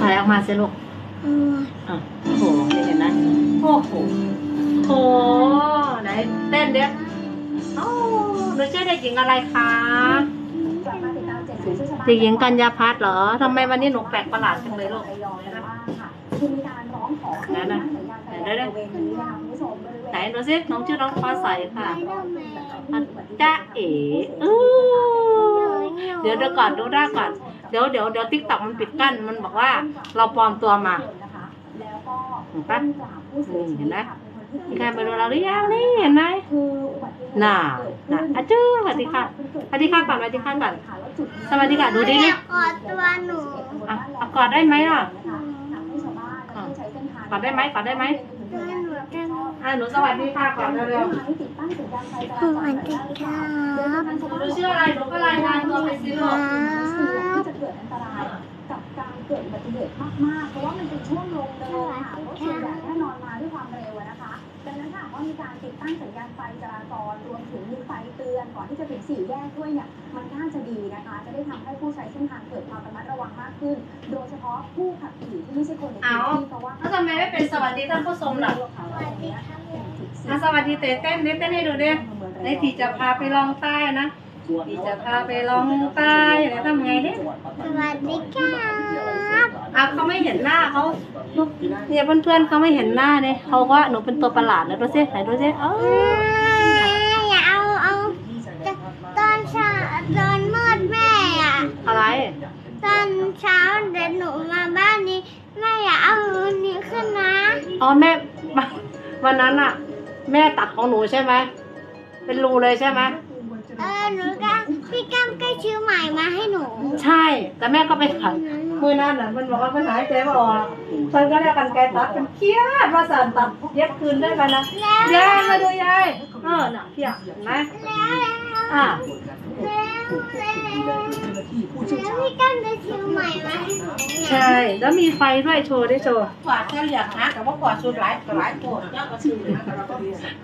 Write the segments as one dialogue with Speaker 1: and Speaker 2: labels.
Speaker 1: ถอยออกมาสิลูก
Speaker 2: อืม
Speaker 1: อะโอ้โหนี่เห็นไหมโอ้โหโอ้ไหนเต้นเด็กโอ้หนูชื่อเด็กหญิงอะไรคะเด็กหญิงกัญญาพัฒน์เหรอทำไมวันนี้หนูแปลกประหลาดจังเลยลูก
Speaker 3: คือมีการร้องขอ
Speaker 1: ไหนนะไหนได้ได้
Speaker 3: บริเวณนี้นะคะคุณผู้ชมบริเวณ
Speaker 1: ไหนดูสิน้องชื่อน้องฟ้าใสค่ะ
Speaker 2: ไอรอนแมน
Speaker 1: อันจ้าเอ๋อู้เดี๋ยวเดี๋ยวก่อนดูหน้าก่อน เดี๋ยวเดี๋ยวเดี๋ยวติ๊กต็อกมันปิดกั้นมันบอกว่าเราปลอมตัวมา
Speaker 3: แล้วก็
Speaker 1: เห็นปะ
Speaker 3: กราบผู้เสียชีวิต
Speaker 1: เห็นไหม
Speaker 3: ค่ะ
Speaker 1: มีใครมาดูเราหรือยังนี่เห็นไหม
Speaker 3: คืออุบัติเหตุ
Speaker 1: น่าน่ะอาจื้อสวัสดีค่ะสวัสดีค่ะก่อนสวัสดีค่ะก่อนสวัสดีค่ะดูดิ
Speaker 2: อ
Speaker 1: ดิ
Speaker 2: ยากกอดตัวหนู
Speaker 1: อะเอากอดได้ไหมอะ
Speaker 3: ทำให้ชาวบ้านและผู้ใช้เส้นทาง
Speaker 1: กอดได้ไหมกอดได้ไหม
Speaker 2: ตัวหนูจะ
Speaker 1: อะหนูสวัสดีค่ะก่อนเร็ว
Speaker 3: ติดตั้งสัญญาณไฟจรา
Speaker 2: ส
Speaker 3: จร
Speaker 2: วัสดีครับ
Speaker 1: ๆหนูชื่ออะไรหนูก็รายงานตัวไปสิลูก
Speaker 3: ดอันตรายกับการเกิดอุบัติเหตุมากๆ เพราะว่ามันเป็นช่วงลงเนินค่ะรถส่วนใหญ่แน่นอนมาด้วยความเร็วอะนะคะ ดังนั้นถ้าหากว่ามีการติดตั้งสัญญาณไฟจราจรรวมถึงมีไฟเตือนก่อนที่จะถึงสี่แยกด้วยเนี่ยมันน่าจะดีนะคะ จะได้ทำให้ผู้ใช้เส้นทางเกิดความระมัดระวังมากขึ้น โดยเฉพาะผู้ขับขี่ที่ไม่ใช่คนในพื้นที่เพราะว่า
Speaker 1: แล้วทำไมไม่เป็นสวัสดีท่านผู้ชมล่ะ
Speaker 2: สวัสดีครับ
Speaker 1: อะสวัสดีเต้เต้นดิเต้นให้ดูดิในทีจะพาไปลองใต้นะที จะพาไปลองใต้อะไรทำไงดิ
Speaker 2: สวัสดีครับ
Speaker 1: อะเขาไม่เห็นหน้าเขาลูกเนี่ยเพื่อนๆเขาไม่เห็นหน้าเนี่ยเขาว่าหนูเป็นตัวประหลาดนะดูสิไหนดูสิเอ
Speaker 2: เอ
Speaker 1: อ
Speaker 2: ออย่าเอาเอาตอนเช้าตอนมืดแม่อะ
Speaker 1: อะไร
Speaker 2: ตอนเช้าเดี๋ยวหนูมาบ้านนี้แม่อย่าเอาอันนี้ขึ้นนะ
Speaker 1: อ๋อแม่วันนั้นอะแม่ตัดของหนูใช่ไหมเป็นรูเลยใช่ไหม
Speaker 2: เออหนูก็พี่ก้ามก็ชื่อใหม่มาให้หนู
Speaker 1: ใช่ แต่แม่ก็ไปขัดมือนั่นน่ะมันบอกว่ามันหายใจไม่ออกฉันก็เรียกกันไกลตัดเป็นเครียดว่าสั่นตัดเย็บคืนได้ไหมนะ
Speaker 2: แล้ว
Speaker 1: ยายมาดูยายเออน่ะเครียดเห็นไหม
Speaker 2: แล้วแล้ว
Speaker 1: อะ
Speaker 2: แล้วแล้วพี่ก้ามจะชื่อใหม่มาให้หนูเนี่ย
Speaker 1: ใช่ แล้วมีไฟด้วยโชว์ด้วยโชว์
Speaker 4: กว่าเฉลี่ยนะแต่ว่ากว่าดสุดหลายหลายโกดเจ้าก็ชื่อนะแต่เรา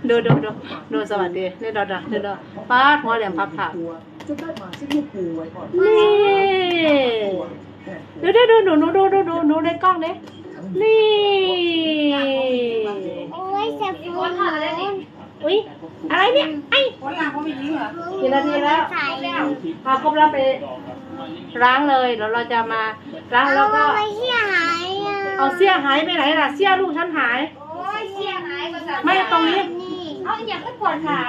Speaker 1: ดูดูดูดูสวัสดีเล่นดอดเล่นดอป้าดหัวแหลมพับผัก
Speaker 5: จะได้มาซึ่งไม่ไว้ก่อน
Speaker 1: นี่ดูดูดูหนูดูดูดูหนูในกล้องเนี่ยนี่
Speaker 2: โอ้ยเสียฟูน
Speaker 1: อุ้ยอะไรเนี่ยไอ้
Speaker 4: คนหลังเขาไม่ยิงเหรอ
Speaker 1: กี่นาทีแล้ว
Speaker 2: ใส่แล้ว
Speaker 1: พอครบแล้วไปล้างเลยเดี๋ยวเราจะมาล้าง
Speaker 2: เอา
Speaker 1: แล้วก็
Speaker 2: ไปเชี่ยหายอะ
Speaker 1: เอาเสื้อหายไปไหนล่ะเสื้อลูกฉันหาย
Speaker 4: โอ้ยเสียหายก็จะ
Speaker 1: ไม่ตรงนี้
Speaker 2: นี่
Speaker 4: เอาอย่างก็ปวดขา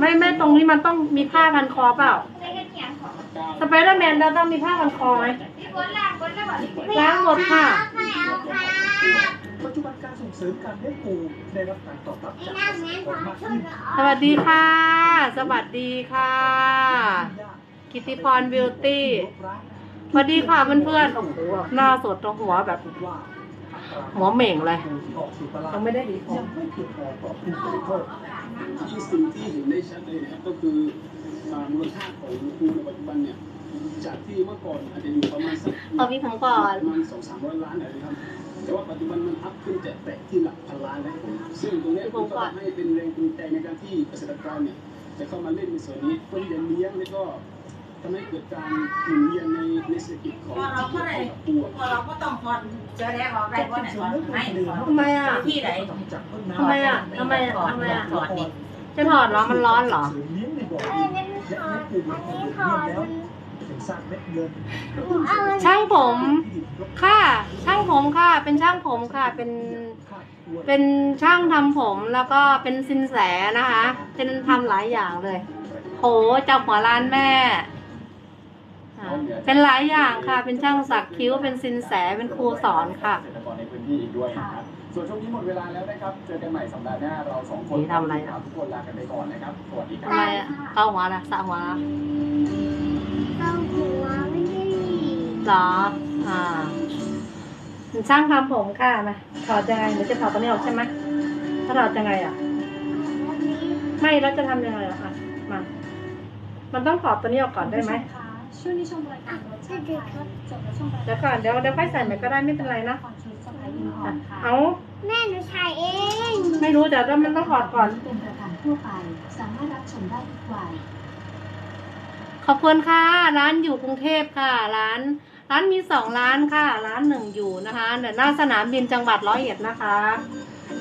Speaker 1: ไม่ไม่ตรงนี้มันต้องมีผ้าพันคอเปล่า
Speaker 4: ในกระเทียมของ
Speaker 1: สไปเดอร์แมนเราต้องมีผ้าพันคอไหม
Speaker 4: ที่คนล่างคนแล้วแบบ
Speaker 1: ล้างหมดค่ะ
Speaker 2: ไม่เอาค่ะ
Speaker 5: ปัจจุบันการส่งเสริมการเลี้ยงปูได้รับการตอบรับ
Speaker 2: ไอ้
Speaker 5: จาก
Speaker 2: นั่
Speaker 5: เก
Speaker 2: ง
Speaker 5: ษตร
Speaker 2: งั้น
Speaker 5: ก
Speaker 2: ส
Speaker 5: ร
Speaker 2: อง
Speaker 5: มาก
Speaker 2: ชุ
Speaker 5: ขึ้
Speaker 2: ด
Speaker 5: น
Speaker 1: สวัสดีค่ะ สวัสดีค่ะ กิติพรบิวตี้สวัสดีค่ะเพื่อนๆโอ้โหหน้าสดตรงหัวแบบ
Speaker 5: ว่า
Speaker 1: หัวเหม่งเลย
Speaker 5: ปูที่ออกสู่ตลาด
Speaker 1: ยังไม่ได้ดีพอ
Speaker 5: ยังไม่เพียงพอต่อผู้บริโภค
Speaker 6: ที่สิ่งที่เห็นได้ชัดเลยนะครับก็คืออ่ามูลค่าของปูในปัจจุบันเนี่ยจากที่เมื่อก่อนอาจจะอยู่ประมาณสัก
Speaker 1: เอาพี่ผมก่อน
Speaker 6: ประมาณสองสามร้อยล้านนะครับ แต่ว่าปัจจุบันมันอัพขึ้นจะแตะที่หลักพันล้านแล้วซึ่งตรงเนี้ยมันก็ทำให้เป็นแรงจูงใจในการที่เกษตรกรเนี่ยจะเข้ามาเล่นในส่วนนี้เพื่อที่จะเลี้ยงแล้วก็ทำให้เกิดการหมุนเวียนในในเศรษฐกิจของ
Speaker 4: พอเราก็ได้
Speaker 6: ของปูอะ
Speaker 4: พอเราก็ต้องพอเจอแล้วออกได้ว่าไหนก่อนไม่
Speaker 1: ทำไมอะ
Speaker 4: ที่ไหน
Speaker 5: จากต้น
Speaker 1: ทำไม
Speaker 5: น้ำ
Speaker 1: อะทำไมอะ
Speaker 4: ถอด
Speaker 1: ทำไมอะ
Speaker 4: ถอดนี่
Speaker 1: จะถอดเหรอมันร้อนเหรอ
Speaker 5: เสริมเลี้ยงในบ่อ
Speaker 2: เอ
Speaker 5: ดิ
Speaker 2: อนนั่น
Speaker 5: และ
Speaker 2: ถอ
Speaker 5: เลี้ย
Speaker 2: ด
Speaker 5: งปู
Speaker 2: อัน
Speaker 5: เป็น
Speaker 2: นี้
Speaker 5: เดือน
Speaker 2: ถอด
Speaker 1: ช่างผมค่ะ ช่างผมค่ะ เป็นช่างผมค่ะ เป็น เป็นช่างทำผมแล้วก็เป็นสินแสนะคะ เป็นทำหลายอย่างเลย โหเจ้าหัวร้านแม่ เป็นหลายอย่างค่ะ เป็นช่างสักคิ้ว เป็นสินแส เป็นครูสอนค่ะ
Speaker 7: เกษตรกรในพื้นที่อีกด้วยนะครับส่วนช่วงนี้หมดเวลาแล้วนะครับ เจอกันใหม่สัปดาห์หน้าเราสองคน
Speaker 1: นี่ทำอะไรอะ
Speaker 7: ทุกคนลากันไปก่อนนะครับ สวัสดีค
Speaker 1: ทำ
Speaker 7: รับ
Speaker 1: ไมอะเข้าหัวละสระหัวละ
Speaker 2: เอาหัวไม่ได้
Speaker 1: เหรออ่าเป็นช่างทำผมค่ะมาถอดยังไงเดี๋ยวจะถอดตัวนี้ออกใช่ไหมถ้าถอดยังไงอะ
Speaker 2: อันนี้
Speaker 1: ไม่แล้วจะทำยังไงอะอะมามันต้องถอดตัวนี้ออกก่อนได้ไหม
Speaker 3: ช่วงนี้ชมรายการรถชาติไทยจบแล้วช่วงราย
Speaker 1: เดี๋ยวก่อนเดี๋ยวเดี๋ยวค่อยใส่ใหม่ก็ได้ไม่เป็นไรนะ
Speaker 3: ความชุดสไตล์อินพอ
Speaker 1: อะ
Speaker 3: ร์ตค่ะ
Speaker 1: เอา
Speaker 2: แม่หนูถ่ายเอง
Speaker 1: ไม่รู้แต่ว่ามันต้องถอดก่อน
Speaker 3: เป็นรายการทั่วไป สามารถรับชมได้ทุกวัย
Speaker 1: ขอบคุณค่ะ ร้านอยู่กรุงเทพค่ะ ร้าน ร้านมีสองร้านค่ะ ร้านหนึ่งอยู่นะคะเดี๋ยวหน้าสนามบินจังหวัดร้อยเอ็ดนะคะ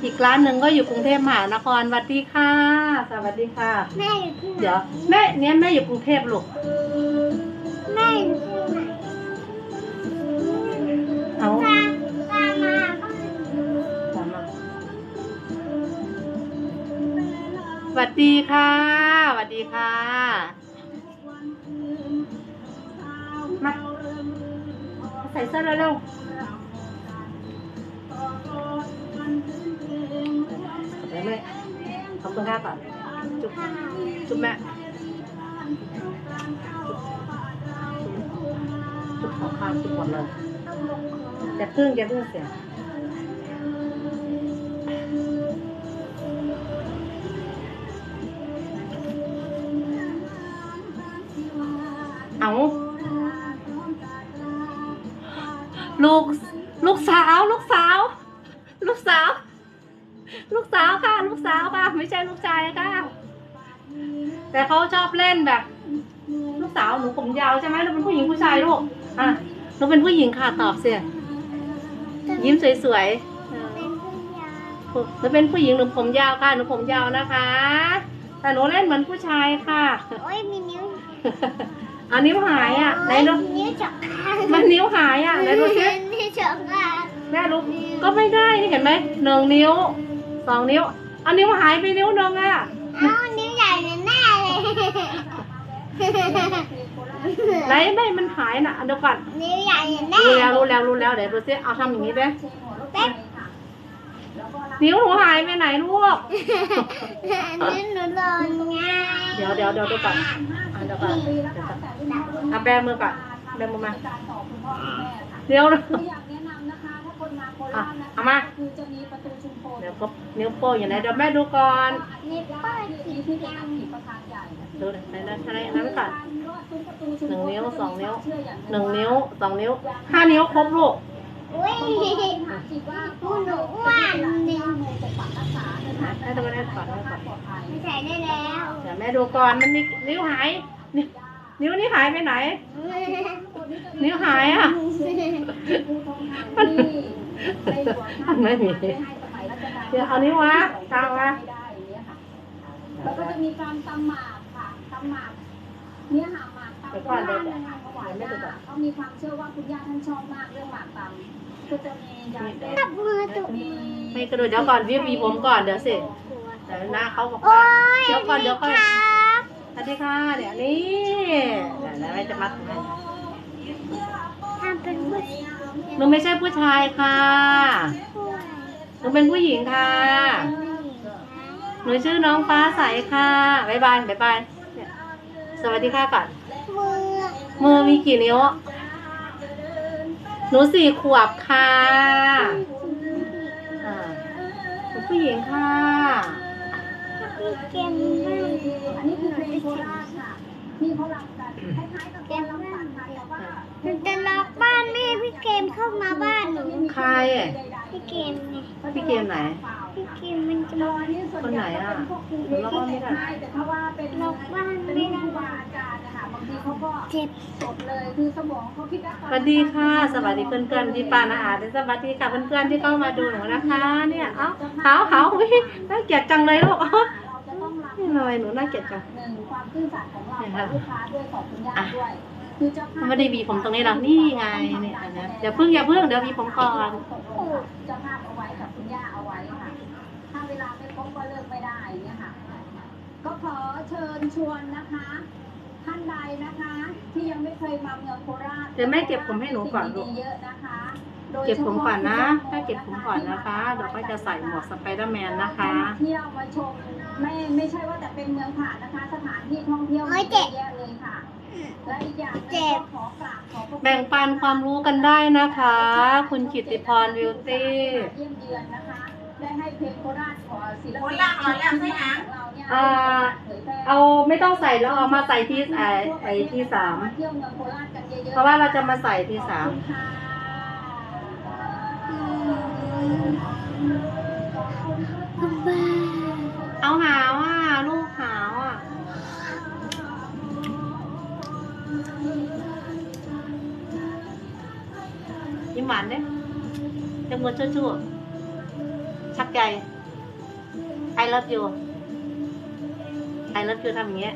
Speaker 1: อีกร้านหนึ่งก็อยู่กรุงเทพมหานครสวัสดีค่ะ สวัสดีค่ะ
Speaker 2: แม่อยู่ที่ไหน
Speaker 1: เดี๋ยวแม่เนี่ยแม่อยู่กรุงเทพลูก สวัสดีค่ะสวัสดีค่ะ มาใส่เสื้อเร็วๆเดี๋ยวแม่ขอบคุณค่ะก่อนจุ๊บจุ๊บแม่จุ๊บของข้าวจุ๊บหมดเลยจะพึ่งจะพึ่งเสีย เอาลูก ลูกสาว ลูกสาว ลูกสาว ลูกสาวค่ะ ลูกสาวค่ะ ไม่ใช่ลูกชายค่ะ แต่เขาชอบเล่นแบบ ลูกสาวหนูผมยาวใช่ไหมหนูเป็นผู้หญิงผู้ชายลูก อะหนูเป็นผู้หญิงค่ะตอบเสียยิ้มสวยๆเออ
Speaker 2: เป็นผู้ใหญ่
Speaker 1: หนูเป็นผู้หญิงหนูผมยาวค่ะ หนูผมยาวนะคะ แต่หนูเล่นเหมือนผู้ชายค่ะ
Speaker 2: โอ้ยมีนิ้ว
Speaker 1: อันนิ้วหายอะไหนดู
Speaker 2: โอ้ยนิ้วจับข้าง
Speaker 1: มันนิ้วหายอะไหนดูสิ
Speaker 2: นิ้วจับข้าง
Speaker 1: แม่รู้ก็ไม่ได้นี่เห็นไหมหนึ่งนิ้วสองนิ้วเอานิ้วหายไปนิ้วหนึงอะ
Speaker 2: เอ้านิ้วใหญ่แน่ๆเลย
Speaker 1: ไหนไม่มันหายน่ะเดี๋ยวก่อน
Speaker 2: นิ้วใหญ่แน่
Speaker 1: รู้แล้วรู้แล้วรู้แล้วเดี๋ยวดูสิเอาทำอย่างนี้ด้วย
Speaker 2: แป๊บ
Speaker 1: นิ้วหนูหายไปไหนลูก
Speaker 2: นิ้วหนูโดนง่าย
Speaker 1: เดี๋ยวเดี๋ยวเดี๋ยวดูก่อนอะเดี๋ยวก่อนเดี๋ยวก่อนเอาแบมือก่อนแบมือมาเดี๋ยว
Speaker 3: คืออยากแนะนำนะคะถ้าคนมาโคราชนะ
Speaker 1: เอา
Speaker 3: คะ
Speaker 1: มา
Speaker 3: คือจะมีประตูชุมพล
Speaker 1: เดี๋ยวก็นิ้วโป้งอยู่ไหนเดี๋ยวแม่ดูก่อน
Speaker 2: นิ้วโป้ง
Speaker 3: ที่ที่จะตั้งหีบประธานใหญ่
Speaker 1: ดูหน่อยไหนนะไหนนั้นก่อนหนึ่งนิ้วสองนิ้ว
Speaker 3: เชื่ออย่าง
Speaker 1: หนึ่งนิ้วสองนิ้วห้านิ้วครบลูก
Speaker 2: อุ้ย
Speaker 3: ถามสิว่า
Speaker 2: หนูหนูอ้วนหนึ่ง
Speaker 3: เมืองปกปักรักษาเดินทาง
Speaker 1: ให้ตรงนั้นก่อนให้ก่อน
Speaker 3: ปลอดภัย
Speaker 2: ไม่ใส่ได้แล้ว
Speaker 1: เดี๋ยวแม่ดูก่อนมันมีนิ้วหายนิ้วนิ้วนี้หายไปไหน นิ้วหายอะ
Speaker 3: มัน
Speaker 1: มันไม่มีเดี๋ยวเอานิ้ววะทางวะ
Speaker 3: แล้วก็จะมีการตำหมากค่ะตำหมากเนี่ยหาหมากตำ
Speaker 1: เดี๋ยวก่ อนเดี๋ยว
Speaker 3: โบราณนะคะถวายย่าเขามีความเชื่อว่าคุณย่าท่านชอบมากเรื่องหมากตำก็จะมียาเส้น
Speaker 2: กับมือตุก
Speaker 3: มี
Speaker 1: ไม่กระโดดเดี๋ยวก่อนวิววีผมก่อนเดี๋ยวสิเดี๋ยวหน้าเขาบอก
Speaker 2: โอ้
Speaker 1: ว่ายเดี๋ยวก่อนเดี๋ยวก่อน
Speaker 2: ครับ
Speaker 1: สวัสดีค่ะเดี๋ยวนี้เดี๋ยวแม่จะมัดให้
Speaker 2: ทำเป็นผู้ชาย
Speaker 1: หนูไม่ใช่ผู้ชายค่ะหนูเป็นผู้หญิงค่ะหนูชื่อน้องฟ้าใสค่ะบ๊ายบายบ๊ายบายเนี่ยสวัสดีค่ะก่อน
Speaker 2: มือ
Speaker 1: มือมีกี่นิ้ว หนูสี่ขวบค่ะอ่าหนูผู้หญิงค่ะ
Speaker 2: พี่เกมบ้าง
Speaker 3: อันนี้คือเพลงโคราชค่ะที่เขารำกันคล้ายๆกับเการรำตัดค่ะแต่ว่า
Speaker 2: หนูจะล็อกบ้านไม่ให้พี่เกมเข้ามาบ้านหนู
Speaker 1: ใคร
Speaker 2: พี่เกมไง
Speaker 1: พี่เกมไหน
Speaker 2: พี่เกมมันจะ
Speaker 3: ต
Speaker 2: ล็
Speaker 3: อ
Speaker 2: อก
Speaker 3: นนี้ส่วนใหญ่ก็เป็นพวกครู
Speaker 1: คนไหนอะ
Speaker 3: ที่เด็กให้แต่ถ้าว่าเป็น
Speaker 2: ล็อกบ้าน
Speaker 3: เป็น
Speaker 2: ไม่
Speaker 3: ค
Speaker 2: ได้
Speaker 3: รูบาอาจารย์นะคะบางทีเขาก็
Speaker 2: เจ็บ
Speaker 3: สดเลยคือสมองเขาคิดว่า
Speaker 1: สวัสดีค่ะ สวัสดีเพื่อนๆที่ปานอาหารสวัสดีค่ะเพื่อนๆที่เข้ามาดูหนูนะคะ เนี่ย เอ้าหาวหาวอุ๊ยน่าเกลียดจังเลยลูกอ๋อ
Speaker 3: เราจะต้องรับ
Speaker 1: นี่ทำไมหนูน่าเกลียดจัง
Speaker 3: หนึ่งความซื่อสัตย์ของเราต่อลูกค้าด้วยของคุณย่าด้วยคือเจ้าภาพ
Speaker 1: ไม่ได้บีผมตรงนี้หรอกนี่ไงเนี่ยอันเนี้ยอย่าเพิ่งอย่าเพิ่งเดี๋ยวบีผมก่อน
Speaker 3: เจ้าภาพเอาไว้กับคุณย่าเอาไว้ค่ะ ถ้าเวลาไม่ครบก็เลิกไม่ได้เนี่ยค่ะ ก็ขอเชิญชวนนะคะ ท่านใดนะคะ ที่ยังไม่เคยมาเมืองโคราช
Speaker 1: เดี๋ยวแม่เก็บผมให้หนูก่อนลูก
Speaker 3: สิ่งดีๆเยอะนะคะโดย
Speaker 1: เก็บผมก่อนนะ
Speaker 3: ฉพ
Speaker 1: ถ้าเก็บผมก่อนนะคะเดี๋ยวก็จะใส่หมวกสไปเดอร์แมนนะคะ
Speaker 3: มาเที่ยวมาชมไม่ไม่ใช่ว่าแต่เป็นเมืองผ่านนะคะ สถานที่ท่องเที่ยวมีเยอะแยะเลยค่ะและอีกอย่างหนึงก็ขอก ราบขอบพระคุณ
Speaker 1: แบ่งปันความรู้กันได้นะคะ คุณกิตติพรวิวตี้
Speaker 3: เยี่ยมเยือนนะคะได้ให้เพลงโคราชของศิล
Speaker 4: โค
Speaker 3: ปิน
Speaker 4: ราชเอาแล้วใช่ไหม
Speaker 3: ของเราเนี่ย
Speaker 1: อ่า
Speaker 3: เผยแพร่
Speaker 1: เอาไม่ต้องใส่แล้วเอามาใส่ที่ไอไอที่สาม
Speaker 3: เที่ยวเมืองโคราชกันเยอะๆ
Speaker 1: เพราะว่าเราจะมาใส่ที่สาม
Speaker 3: ค่ะ
Speaker 2: บ้า
Speaker 1: เอา จะมือชั่วๆชักใจ I love you I love you ทำอย่างเงี้ย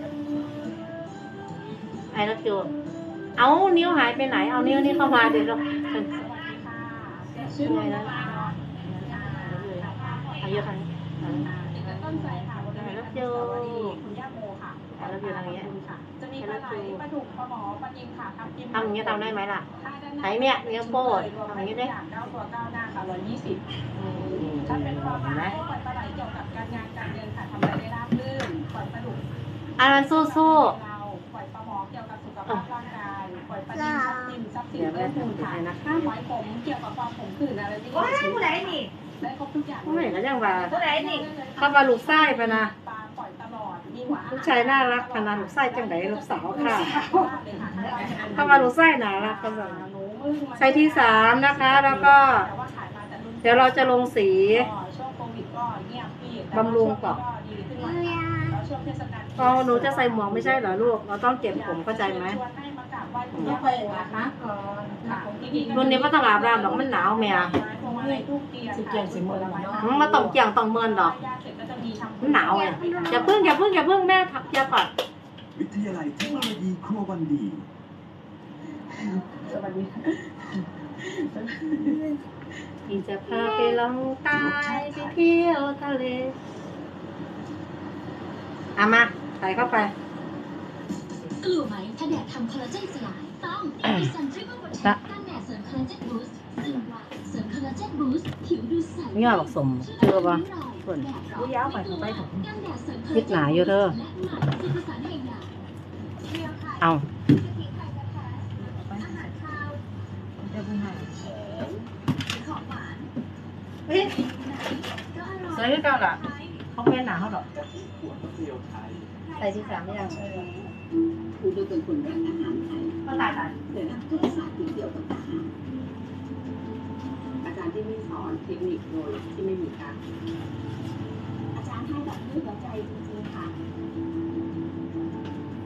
Speaker 1: I love you เอานิ้วหายไปไหน เอานิ้วนี่เข้ามาเดี๋ยวเราชื่อไงนะเอาเยอะครั้ง
Speaker 3: ต้นใจค่ะบริเวณอนุสาวรีย์คุณย่าโมค่ะ
Speaker 1: แล้วคือทางเนี้ย
Speaker 3: จะมีปลาไหลปลาดุกปลาหมอปลานิลค่ะทับทิม
Speaker 1: ทำอย่างเงี้ยทำได้ไหมล่ะ
Speaker 3: ค่าด้านห
Speaker 1: ไหนเนี่ยเนื้อโป้ดทำอย่างงี้ดิ
Speaker 3: เก้าตัวเก้าหน้าค่ะร้อยยี่สิบถ้าเป็นปลาไหลปล่อยปลาไหลเกี่ยวกับการงานการเงินค่ะทำอะไรได้ราบรื่นปล่อยปลาดุก
Speaker 1: อันนั้นสู้สู้
Speaker 3: เราปล่อยปลาหมอเกี่ยวกับสุขภาพร่างกายปล่อยปลานิลทรัพย์สินทรัพย์สินเรื่องคุณค่ะห้ามไว้ผมเกี่ยวกับความผมขื่นอะไรที่
Speaker 4: ว้ายผู้ใดนี่
Speaker 3: ได้ครบทุกอย่าง
Speaker 1: ๆไม่ก็ยังว่า
Speaker 4: ผู้ใดนี่
Speaker 1: เข้ามาลูกไส้ไปนะ
Speaker 3: ปลาปล่อยต ลอดมีหวาน
Speaker 1: ลูกชายน่ารักขนาดลูกไส้จังไหนลูกสาวค่ะเข้ามาลูกไส้น่ารักขนาดไส้ที่สามนะคะ แล้วก็ เดี๋ยวเราจะลงสี
Speaker 3: ช่วงโควิดก็เงียบพี่
Speaker 1: บำรุงก่อน
Speaker 3: ดีขึ้นหน่อยค่ะแล้วช่วงเทศกาล
Speaker 1: พอหนูจะใส่หมวกไม่ใช่เหรอลูก เราต้องเก็บผมเข้าใจไหม
Speaker 3: ชวนให้มากราบไหว้คุณ
Speaker 4: ไม่
Speaker 3: ย่า
Speaker 4: ค่อยอาบน้ำก่อน
Speaker 3: ค่ะ
Speaker 1: รุ่นนี้ไม่ต้องอาบน้ำหรอกมันหนาวแม่
Speaker 3: สิเกียงสิมือละไม้
Speaker 1: อืมมาต้องเกี่ยงต้องเมินดอกมันหนาวไง อย่าเพิ่งอย่าเพิ่งอย่าเพิ่งแม่ทักเกียร์ก่อน
Speaker 8: วิทยาลัยเทคโนโลยีครัววันดี
Speaker 3: สวัสดี
Speaker 1: ที่จะพาไปลองใตายไปเที่ยวทะเลเอามาใส่เข้าไป
Speaker 9: กลัวไหมถ้าแดดทำคอลลาเจนสลายต้องเอลิสันทริปเปิลโปรเทคกันแดดเสริมคอลลาเจนบูสต์ซึมไว เสริมคอลลาเจนบูสต์ผิวดูใส
Speaker 1: นี่ว่าบักสมเจอปะส่วน
Speaker 9: ผู้ยาวไปของไปของกันแดดเสริมคอล
Speaker 1: คิ
Speaker 9: ลา
Speaker 1: ด
Speaker 9: เจน
Speaker 1: หนาอยู่เด้อ
Speaker 9: และหมักคือภาษาเองอย่าง
Speaker 1: เอา
Speaker 9: อาหารคาว
Speaker 4: เดี๋ยวผู้ให้
Speaker 9: ของหวาน
Speaker 1: เฮ้ย
Speaker 9: ก็อร่อย
Speaker 1: ใส่ด้วยกันล่ะเขาเป็นหนาเขาดอกใส่ที่สามยัง
Speaker 10: คุณดูเป็นคนรักอาหารไทย
Speaker 1: ก็ตายตาย
Speaker 10: แต่นักทุกศาสตร์ที่เกี่ยวกับอาหารอาจารย์ ที่ไม่สอนเทคนิคโดยที่ไม่มีการ
Speaker 9: อาจารย์ให้แบบด้วยหัวใจจริงๆค่ะ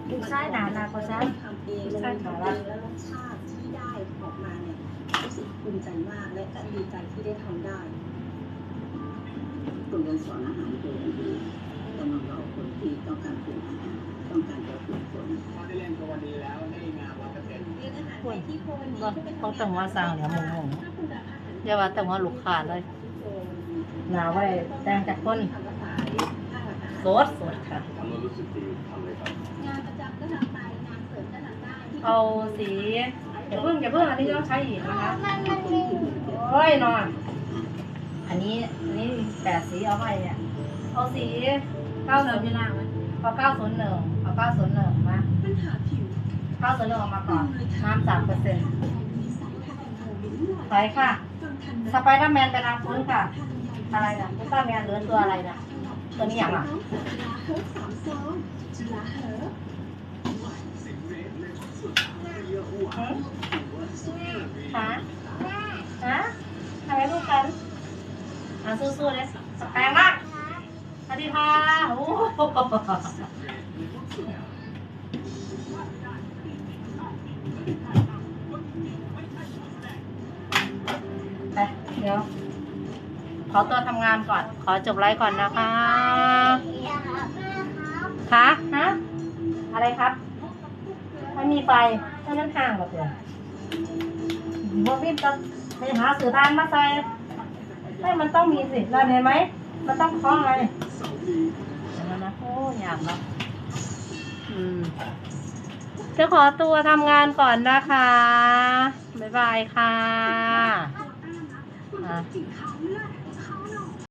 Speaker 1: ลูกไส้หนาหนาเขาใช่
Speaker 10: ทำเองลงมือทำเองแล้วรสชาติที่ได้ออกมาเนี่ยรู้สึกภูมิใจมากและก็ดีใจที่ได้ทำได้โรงเรียนสอนอาหารตัวเองแต่น้องๆคนที่ต้องการปรุงอาหารต้องการจะฝึกฝน
Speaker 6: ถ้าได้เล่นตัววันนี้แล้วได้งานร้อยเปอร์เซ็นต์
Speaker 9: เรียนอาหารไทยที่โควันนี้
Speaker 1: ว่าเขาต้องว่าสร้างเหลือมงงๆ อย่าว่าแต่ว่าลูกค้าเลยหนาไว้แต่งจากคนสดสดค่ะ
Speaker 6: ทำแล้วรู้สึกดีทำเลยครับ
Speaker 9: งานประจำก็ทำไปงานเสริมก็ทำได้ที่
Speaker 1: เอาสีอย่าเพิ่งอย่าเพิ่งอันนี้ต้องใช้อีกนะคะ
Speaker 2: มันมันมี
Speaker 1: โอ้ยนอนอันนี้อันนี้แปดสีเอาไว้เนี่ย เอาสีเก้าศูนย์เอาเก้าศูนย์หนึ่งเอาเก้าศูนย์หนึ่งมา
Speaker 9: ปัญหาผิว
Speaker 1: เก้าศูนย์หนึ่งออกมาก่อนน้ำสามเปอร์เซ็นต์
Speaker 9: มีสายพันธุ์โควิดหน่อย
Speaker 1: ไปค่ะ
Speaker 9: ฟังทัน
Speaker 1: สไปเดอร์แมนไปทางพื้นค่ะ อะไรนะอุลตร้าแมนหรือตัวอะไรนะตัวนี้อย่างอะ
Speaker 9: ฮิร์บสามซองจุฬาเฮิร์บ
Speaker 1: ฮะฮะทำไมลูกกันอะสู้ๆเลยแปลงมากสวัสดีค่ะโอ้ ขอตัวทำงานก่อน ขอจบไลฟ์ก่อนนะคะ
Speaker 2: อยากแม่ครับ
Speaker 1: คะฮะอะไรครับไม่มีไฟถ้ามันห่างหรอกเดี๋ยวบวินจะไปหาสื่อทานมาใส่ไม่มันต้องมีสิเราเห็นไหม มันต้องคล้องไงเดี๋ยวนะโอ้ยากเนาะอืมจะขอตัวทำงานก่อนนะคะ บ๊ายบายค่ะอะ